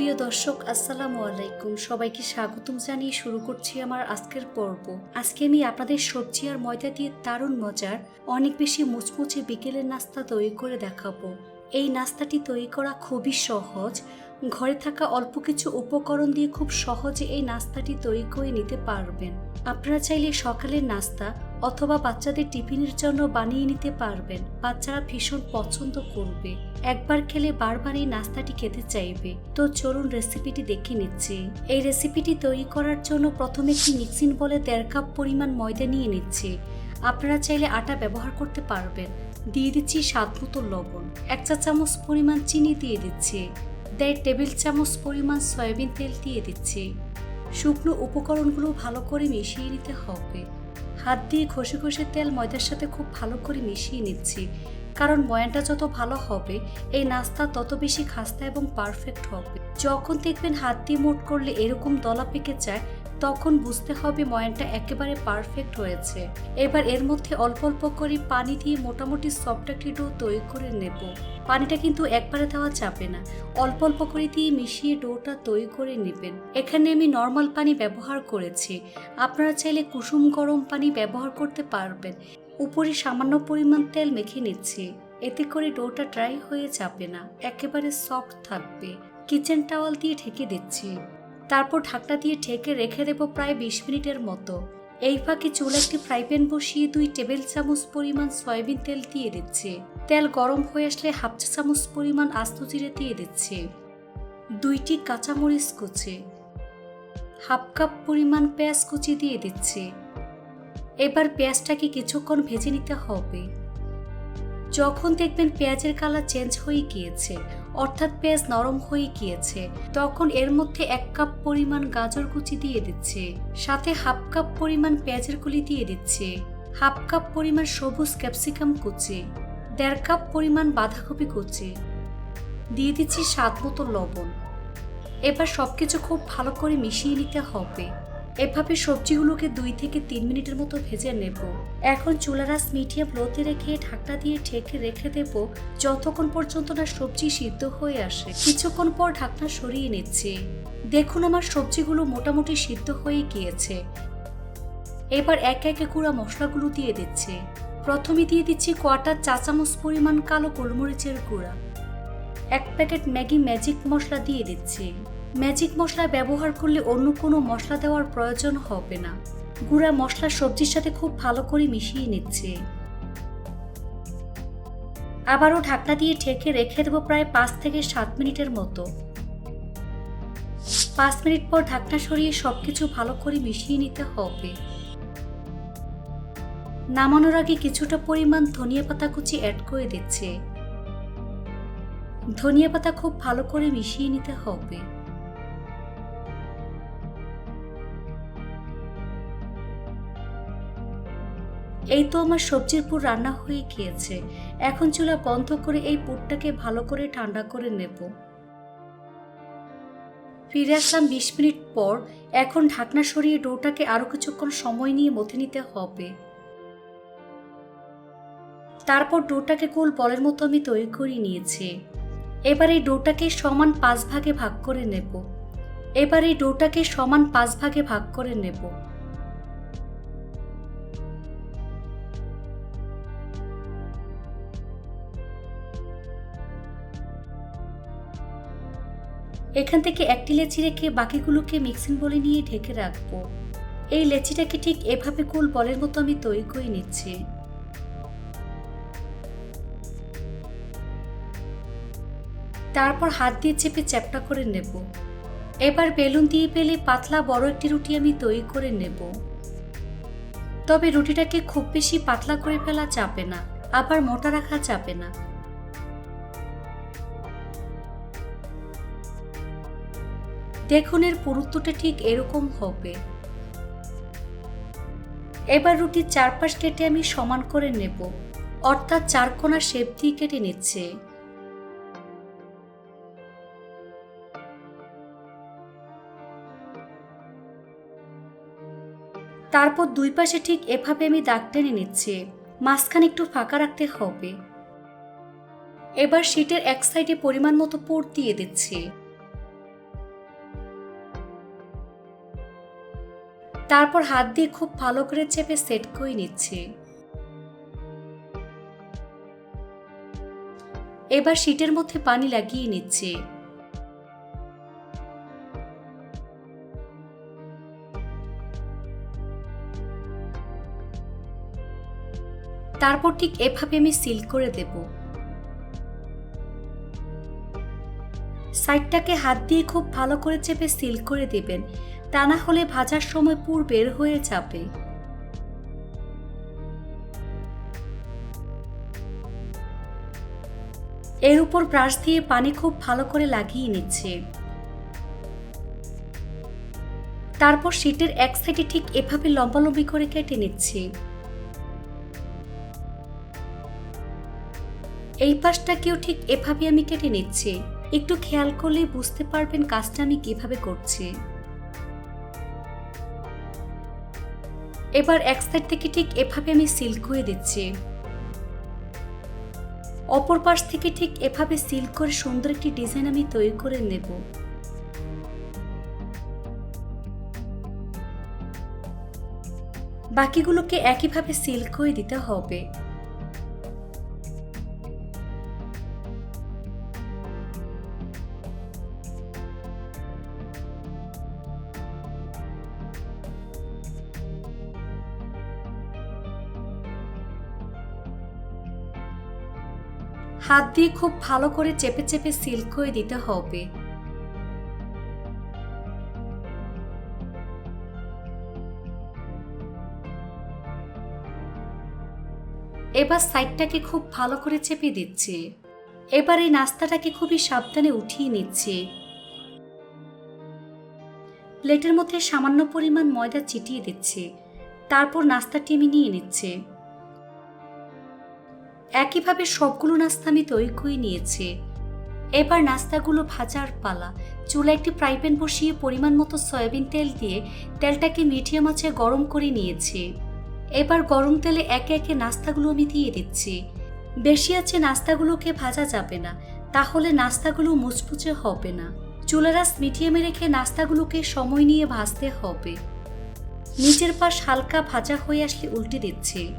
প্রিয় দর্শক, আসসালামু আলাইকুম। সবাইকে স্বাগতম জানিয়ে শুরু করছি আমার আজকের পর্ব। আজকে আমি আপনাদের সবজি আর ময়দা দিয়ে দারুণ মজার, অনেক বেশি মুচমুচে বিকেলের নাস্তা তৈরি করে দেখাবো। এই নাস্তাটি তৈরি করা খুবই সহজ। ঘরে থাকা অল্প কিছু উপকরণ দিয়ে খুব সহজে এই নাস্তাটি তৈরি করে নিতে পারবেন। আপনারা চাইলে সকালের নাস্তা অথবা বাচ্চাদের টিফিনের জন্য বানিয়ে নিতে পারবেন। বাচ্চারা ভীষণ পছন্দ করবে। একবার খেলে বারবার এই নাস্তাটি খেতে চাইবে। তো চলুন রেসিপিটি দেখে নিচ্ছি। এই রেসিপিটি তৈরি করার জন্য প্রথমে একটি মিক্সিন বলে দেড় কাপ পরিমাণ ময়দা নিয়ে নিচ্ছি। আপনারা চাইলে আটা ব্যবহার করতে পারবেন। দিয়ে দিচ্ছি স্বাদ মতো লবণ। এক চা চামচ পরিমাণ চিনি দিয়ে দিচ্ছি। দেড় টেবিল চামচ পরিমাণ সয়াবিন তেল দিয়ে দিচ্ছি। শুকনো উপকরণগুলো ভালো করে মিশিয়ে নিতে হবে। হাত দিয়ে ঘষে ঘষে তেল ময়দার সাথে খুব ভালো করে মিশিয়ে নিচ্ছি। কারণ ময়ানটা যত ভালো হবে, এই নাস্তা তত বেশি খাস্তা এবং পারফেক্ট হবে। যখন দেখবেন হাত দিয়ে মোট করলে এরকম দলা পেকে যায় তখন বুঝতে হবে ময়ানটা একেবারে পারফেক্ট হয়েছে। এবার এর মধ্যে অল্প অল্প করে পানি দিয়ে মোটামুটি সফট একটি ডো তৈরি করে নেব। পানিটা কিন্তু একবারে দেওয়া যাবে না। অল্প অল্প করে দিয়ে মিশিয়ে ডোটা তৈরি করে নেবেন। এখানে আমি নর্মাল পানি ব্যবহার করেছি। আপনারা চাইলে কুসুম গরম পানি ব্যবহার করতে পারবেন। উপরে সামান্য পরিমাণ তেল মেখে নিচ্ছি। এতে করে ডোটা ড্রাই হয়ে যাবে না। একেবারে সফট থাকবে। কিচেন টাওয়াল দিয়ে ঢেকে দিচ্ছি। তারপর ঢাকনা দিয়ে ঢেকে রেখে দেবো প্রায় বিশ মিনিটের মতো। এই ফাঁকে চুলে একটি ফ্রাই প্যান বসিয়ে দুই টেবিল চামচ পরিমাণ সয়াবিন তেল দিয়ে দিচ্ছে। তেল গরম হয়ে আসলে হাফ চা চামচ পরিমাণ আস্ত জিরে দিয়ে দিচ্ছে। দুইটি কাঁচামরিচ কুচি। হাফ কাপ পরিমাণ পেঁয়াজ কুচি দিয়ে দিচ্ছে। এবার পেঁয়াজটাকে কিছুক্ষণ ভেজে নিতে হবে। যখন দেখবেন পেঁয়াজের কালার চেঞ্জ হয়ে গিয়েছে অর্থাৎ পেঁয়াজ নরম হয়ে গিয়েছে। তখন এর মধ্যে এক কাপ পরিমাণ গাজর কুচি দিয়ে দিচ্ছে। সাথে হাফ কাপ পরিমাণ পেঁয়াজের কুলি দিয়ে দিচ্ছে। হাফ কাপ পরিমাণ সবুজ ক্যাপসিকাম কুচি। দেড় কাপ পরিমাণ বাঁধাকপি কুচি। দিয়ে দিচ্ছি স্বাদ মতো লবণ। এবার সবকিছু খুব ভালো করে মিশিয়ে নিতে হবে। এভাবে সবজিগুলোকে দুই থেকে তিন মিনিটের মতো ভেজে নেব। এখন চুলারাস মিডিয়াম লোতে রেখে ঢাকনা দিয়ে ঢেকে রেখে দেব, যতক্ষণ পর্যন্ত না সবজি সিদ্ধ হয়ে আসে। কিছুক্ষণ পর ঢাকনা সরিয়ে নিচ্ছি। দেখুন আমার সবজিগুলো মোটামুটি সিদ্ধ হয়ে গিয়েছে। এবার এক একে গুঁড়া মশলাগুলো দিয়ে দিচ্ছে। প্রথমে দিয়ে দিচ্ছি কোয়াটার চা চামচ পরিমাণ কালো গোলমরিচের গুঁড়া। এক প্যাকেট ম্যাগি ম্যাজিক মশলা দিয়ে দিচ্ছি। ম্যাজিক মশলা ব্যবহার করলে অন্য কোনো মশলা দেওয়ার প্রয়োজন হবে না। গুঁড়া মশলা সবজির সাথে খুব ভালো করে মিশিয়ে নিচ্ছে। আবারও ঢাকনা দিয়ে ঢেকে রেখে দেবো প্রায় পাঁচ থেকে সাত মিনিটের মতো। পাঁচ মিনিট পর ঢাকনা সরিয়ে সবকিছু ভালো করে মিশিয়ে নিতে হবে। নামানোর আগে কিছুটা পরিমাণ ধনিয়া পাতা কুচি অ্যাড করে দিচ্ছে। ধনিয়া পাতা খুব ভালো করে মিশিয়ে নিতে হবে। এই তো আমার সবজির পুর রান্না হয়ে গিয়েছে। এখন চুলা বন্ধ করে এই পুরটাকে ভালো করে ঠান্ডা করে নেব। ফিরে আসলাম বিশ মিনিট পর। এখন ঢাকনা সরিয়ে ডোটাকে আরও কিছুক্ষণ সময় নিয়ে মথে নিতে হবে। তারপর ডোটাকে গোল বলের মতো আমি তৈরি করে নিয়েছি। এবার এই ডোটাকে সমান পাঁচ ভাগে ভাগ করে নেব। এবার এই ডোটাকে সমান পাঁচ ভাগে ভাগ করে নেব। এখান থেকে একটি লেচি রেখে বাকিগুলোকে মিক্সিং বলে নিয়ে ঢেকে রাখব। এই লেচিটাকে ঠিক এভাবে গোল বলের মতো আমি তৈরি করে নিচ্ছি। তারপর হাত দিয়ে চেপে চ্যাপটা করে নেব। এবার বেলুন দিয়ে পেলে পাতলা বড় একটি রুটি আমি তৈরি করে নেব। তবে রুটিটাকে খুব বেশি পাতলা করে ফেলা যাবে না, আবার মোটা রাখা যাবে না। দেখুন এর পুরুত্বটা ঠিক এরকম হবে। এবার রুটির চারপাশ কেটে আমি সমান করে নেব। অর্থাৎ চার কোনা শেপ দিয়ে কেটে নিচ্ছে। তারপর দুই পাশে ঠিক এভাবে আমি দাগ টেনে নিচ্ছি। মাঝখানে একটু ফাঁকা রাখতে হবে। এবার শীটের এক সাইডে পরিমাণ মতো পোড় দিয়ে দিচ্ছি। তারপর হাত দিয়ে খুব ভালো করে চেপে সেট করে নিচ্ছে। এবার শীটের মধ্যে পানি লাগিয়ে নিচ্ছে। তারপর ঠিক এভাবে আমি সিল করে দেব। সাইডটাকে হাত দিয়ে খুব ভালো করে চেপে সিল করে দেবেন। তা না হলে ভাজার সময় পুর বের হয়ে যাবে। এর উপর ব্রাশ দিয়ে পানি খুব ভালো করে লাগিয়ে নিচ্ছে। তারপর শীটের এক সাইডে ঠিক এভাবে লম্বালম্বি করে কেটে নিচ্ছি। এই পাশটাকেও ঠিক এভাবে আমি কেটে নিচ্ছি। একটু খেয়াল করলে বুঝতে পারবেন কাজটা আমি কীভাবে করছি। এবার এক সাইড থেকে ঠিক এভাবে আমি সিল করে দিচ্ছি। অপর পাশ থেকে ঠিক এভাবে সিল করে সুন্দর একটি ডিজাইন আমি তৈরি করে নেব। বাকিগুলোকে একইভাবে সিল করে দিতে হবে। হাত দিয়ে খুব ভালো করে চেপে চেপে সিল করে দিতে হবে। এবার সাইডটাকে খুব ভালো করে চেপে দিচ্ছে। এবার এই নাস্তাটাকে খুবই সাবধানে উঠিয়ে নিচ্ছে। প্লেটের মধ্যে সামান্য পরিমাণ ময়দা চিটিয়ে দিচ্ছে। তারপর নাস্তাটি আমি নিয়ে নিচ্ছি। একইভাবে সবগুলো নাস্তা আমি তৈরি করে নিয়েছি। এবার নাস্তাগুলো ভাজার পালা। চুলা একটি ফ্রাই প্যান বসিয়ে পরিমাণ মতো সয়াবিন তেল দিয়ে তেলটাকে মিডিয়াম আঁচে গরম করে নিয়েছি। এবার গরম তেলে একে একে নাস্তাগুলো আমি দিয়ে দিচ্ছি। বেশি আছে নাস্তাগুলোকে ভাজা যাবে না, তাহলে নাস্তাগুলো মুচমুচে হবে না। চুলারাস মিডিয়ামে রেখে নাস্তাগুলোকে সময় নিয়ে ভাজতে হবে। নিচের পাশ হালকা ভাজা হয়ে আসলে উল্টে দিচ্ছি।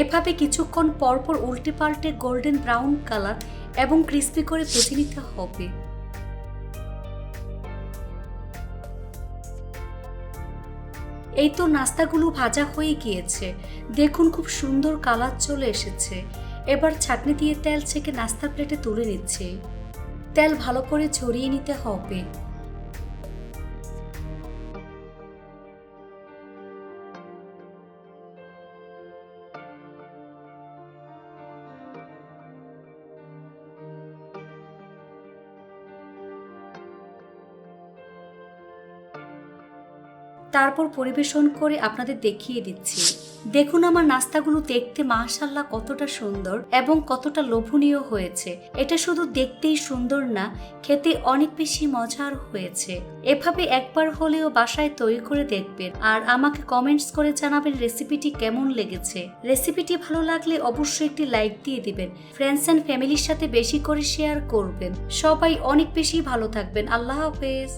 এভাবে কিছুক্ষণ পরপর উল্টে পাল্টে গোল্ডেন ব্রাউন কালার এবং ক্রিস্পি করে ভেজে নিতে হবে। এই তো নাস্তাগুলো ভাজা হয়ে গিয়েছে। দেখুন খুব সুন্দর কালার চলে এসেছে। এবার ছাঁকনি দিয়ে তেল ছেঁকে নাস্তা প্লেটে তুলে নিচ্ছে। তেল ভালো করে ছড়িয়ে নিতে হবে। তারপর পরিবেশন করে আপনাদের দেখিয়ে দিচ্ছি। দেখুন আমার নাস্তাগুলো দেখতে মাশাল্লাহ কতটা সুন্দর এবং কতটা লোভনীয় হয়েছে। এটা শুধু দেখতেই সুন্দর না, খেতে অনেক বেশি মজার হয়েছে। এভাবে একবার হলেও বাসায় তৈরি করে দেখবেন আর আমাকে কমেন্টস করে জানাবেন রেসিপিটি কেমন লেগেছে। রেসিপিটি ভালো লাগলে অবশ্যই একটি লাইক দিয়ে দিবেন ফ্রেন্ডস অ্যান্ড ফ্যামিলির সাথে বেশি করে শেয়ার করবেন। সবাই অনেক বেশি ভালো থাকবেন। আল্লাহ হাফেজ।